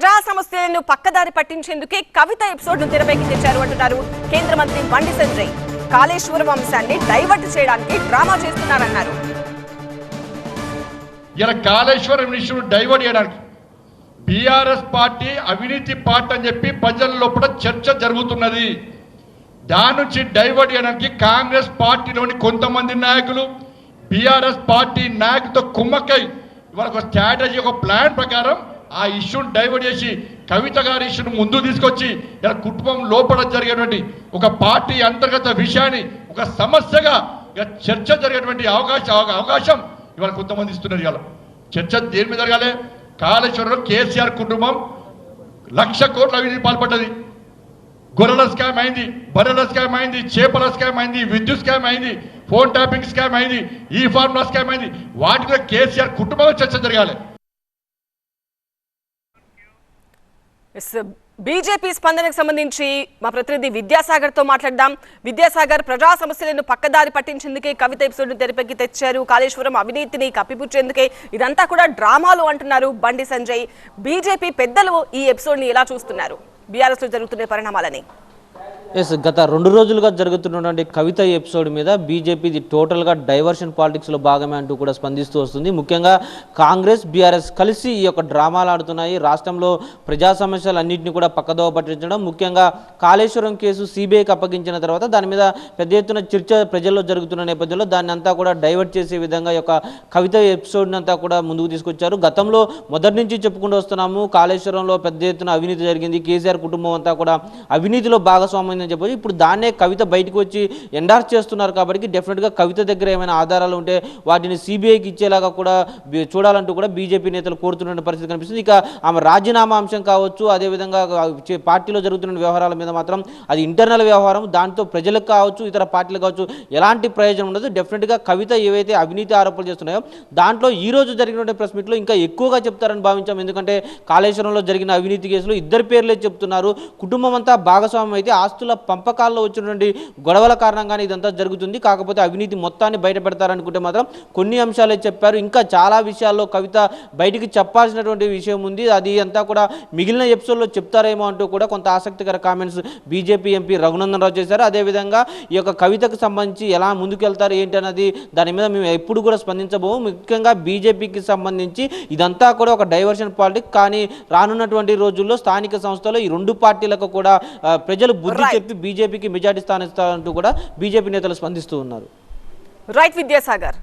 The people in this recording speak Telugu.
ప్రజా సమస్యలను పక్కదారి పట్టించేందుకే కవిత ఎపిసోడ్ను తెరపైకి తెచ్చారు అంటున్నారు కేంద్ర మంత్రి బండి సంజయ్. కాళేశ్వరం అంశాన్ని డైవర్ట్ చేయడానికి డ్రామా చేస్తున్నారన్నారు. ఇలా కాళేశ్వరం ఇష్యూను డైవర్ట్ చేయడానికి బీఆర్ఎస్ పార్టీ అవినీతి పార్టీ అని చెప్పి ప్రజల లోపల చర్చ జరుగుతున్నది. దాని నుంచి డైవర్ట్ చేయడానికి కాంగ్రెస్ పార్టీలోని కొంతమంది నాయకులు బీఆర్ఎస్ పార్టీ నాయకులతో కుమ్మకై ఇవాళ ఒక స్ట్రాటజీ ఒక ప్లాన్ ప్రకారం ఆ ఇష్యూని డైవర్ట్ చేసి కవిత గారి ఇష్యూను ముందు తీసుకొచ్చి ఇలా కుటుంబం లోపల జరిగేటువంటి ఒక పార్టీ అంతర్గత విషయాన్ని ఒక సమస్యగా ఇక చర్చ జరిగేటువంటి అవకాశం అవకాశం ఇవాళ కొంతమంది ఇస్తున్నారు ఇవాళ. చర్చ దేని మీద జరగాలి? కాళేశ్వరంలో కేసీఆర్ కుటుంబం లక్ష కోట్ల అవినీతి పాల్పడ్డది. గొర్రెల స్కామ్ అయింది బర్రెల స్కామ్ అయింది చేపల స్కామ్ అయింది విద్యుత్ స్కామ్ అయింది ఫోన్ ట్యాపింగ్ స్కామ్ అయింది ఈ ఫార్ములా స్కామ్ అయింది. వాటి మీద కేసీఆర్ కుటుంబం చర్చ జరగాలి. ఎస్, బీజేపీ స్పందనకు సంబంధించి మా ప్రతినిధి విద్యాసాగర్తో మాట్లాడదాం. విద్యాసాగర్ ప్రజా సమస్యలను పక్కదారి పట్టించేందుకే కవిత ఎపిసోడ్ను తెరపైకి తెచ్చారు. కాళేశ్వరం అవినీతిని కప్పిపుచ్చేందుకే ఇదంతా కూడా డ్రామాలు అంటున్నారు బండి సంజయ్. బీజేపీ పెద్దలు ఈ ఎపిసోడ్ని ఎలా చూస్తున్నారు? బీఆర్ఎస్లో జరుగుతున్న పరిణామాలని. ఎస్ గత రెండు రోజులుగా జరుగుతున్నటువంటి కవిత ఎపిసోడ్ మీద బీజేపీ ఇది టోటల్గా డైవర్షన్ పాలిటిక్స్లో భాగమే అంటూ కూడా స్పందిస్తూ వస్తుంది. ముఖ్యంగా కాంగ్రెస్ బీఆర్ఎస్ కలిసి ఈ యొక్క డ్రామాలు ఆడుతున్నాయి. రాష్ట్రంలో ప్రజా సమస్యలు అన్నింటినీ కూడా పక్కదోవ పట్టించడం ముఖ్యంగా కాళేశ్వరం కేసు సిబిఐకి అప్పగించిన తర్వాత దాని మీద పెద్ద ఎత్తున చర్చ ప్రజల్లో జరుగుతున్న నేపథ్యంలో దాన్ని అంతా కూడా డైవర్ట్ చేసే విధంగా ఈ యొక్క కవిత ఎపిసోడ్ని అంతా కూడా ముందుకు తీసుకొచ్చారు. గతంలో మొదటి నుంచి చెప్పుకుంటూ వస్తున్నాము కాళేశ్వరంలో పెద్ద ఎత్తున అవినీతి జరిగింది. కేసీఆర్ కుటుంబం అంతా కూడా అవినీతిలో భాగస్వామ్యం అని చెప్పొచ్చు. ఇప్పుడు దాన్నే కవిత బయటకు వచ్చి ఎండార్స్ చేస్తున్నారు కాబట్టి డెఫినెట్గా కవిత దగ్గర ఏమైనా ఆధారాలు ఉంటే వాటిని సిబిఐకి ఇచ్చేలాగా కూడా చూడాలంటూ కూడా బీజేపీ నేతలు కోరుతున్న పరిస్థితి కనిపిస్తుంది. ఇక ఆమె రాజీనామా అంశం కావచ్చు అదేవిధంగా పార్టీలో జరుగుతున్న వ్యవహారాల మీద మాత్రం అది ఇంటర్నల్ వ్యవహారం దాంతో ప్రజలకు కావచ్చు ఇతర పార్టీలు కావచ్చు ఎలాంటి ప్రయోజనం ఉండదు. డెఫినెట్గా కవిత ఏవైతే అవినీతి ఆరోపణలు చేస్తున్నాయో దాంట్లో ఈ రోజు జరిగినటువంటి ప్రెస్ మీట్లో ఇంకా ఎక్కువగా చెప్తారని భావించాం. ఎందుకంటే కాళేశ్వరంలో జరిగిన అవినీతి కేసులో ఇద్దరు పేర్లే చెప్తున్నారు. కుటుంబం అంతా భాగస్వామ్యం అయితే ఆస్తుల పంపకాల్లో వచ్చినటువంటి గొడవల కారణంగానే ఇదంతా జరుగుతుంది. కాకపోతే అవినీతి మొత్తాన్ని బయటపెడతారనుకుంటే మాత్రం కొన్ని అంశాలే చెప్పారు. ఇంకా చాలా విషయాల్లో కవిత బయటికి చెప్పాల్సినటువంటి విషయం ఉంది. అది అంతా కూడా మిగిలిన ఎపిసోడ్లో చెప్తారేమో అంటూ కూడా కొంత ఆసక్తికర comments BJP MP Raghunandan Rao చేశారు. అదేవిధంగా ఈ యొక్క కవితకు సంబంధించి ఎలా ముందుకెళ్తారు ఏంటి అన్నది దాని మీద మేము ఎప్పుడు కూడా స్పందించబోము. ముఖ్యంగా బీజేపీకి సంబంధించి ఇదంతా కూడా ఒక డైవర్షన్ పాలిటిక్ కానీ రానున్నటువంటి రోజుల్లో స్థానిక సంస్థలు ఈ రెండు పార్టీలకు కూడా ప్రజలు బుద్ధి చెప్పి బీజేపీకి మెజార్టీ స్థానం ఇస్తారంటూ కూడా బీజేపీ నేతలు స్పందిస్తూ ఉన్నారు. రైట్ విద్యాసాగర్.